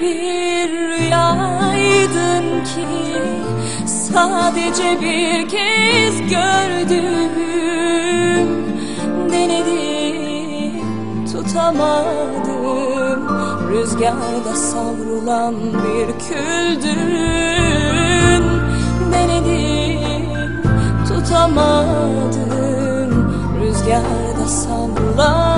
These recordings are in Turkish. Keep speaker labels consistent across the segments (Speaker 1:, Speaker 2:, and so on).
Speaker 1: bir rüyaydın ki Sadece bir kez gördüm. Denedim tutamadım Rüzgarda savrulan bir küldün. Denedim tutamadım Rüzgarda savrulan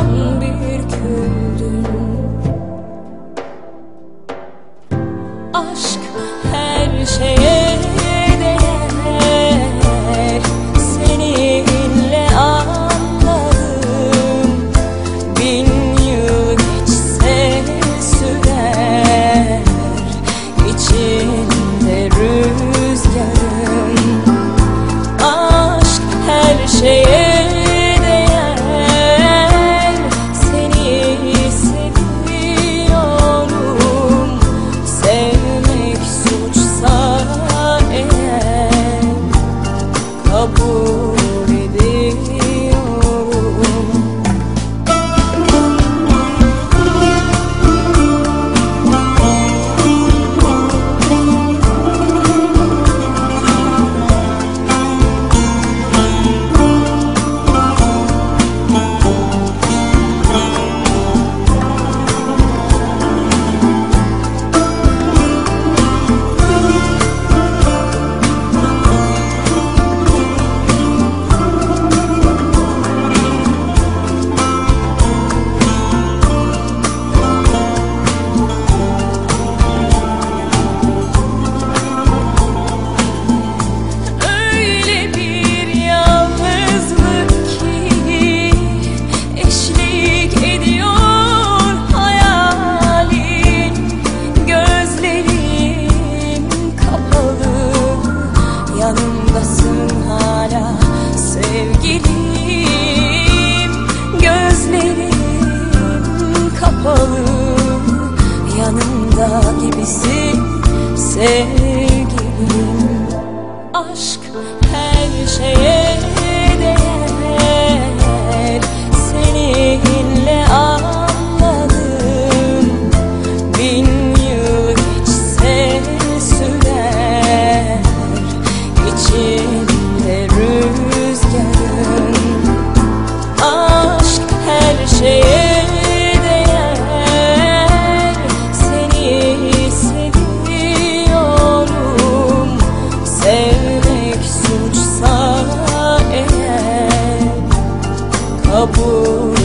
Speaker 1: sevgilim. Aşk her şeye amor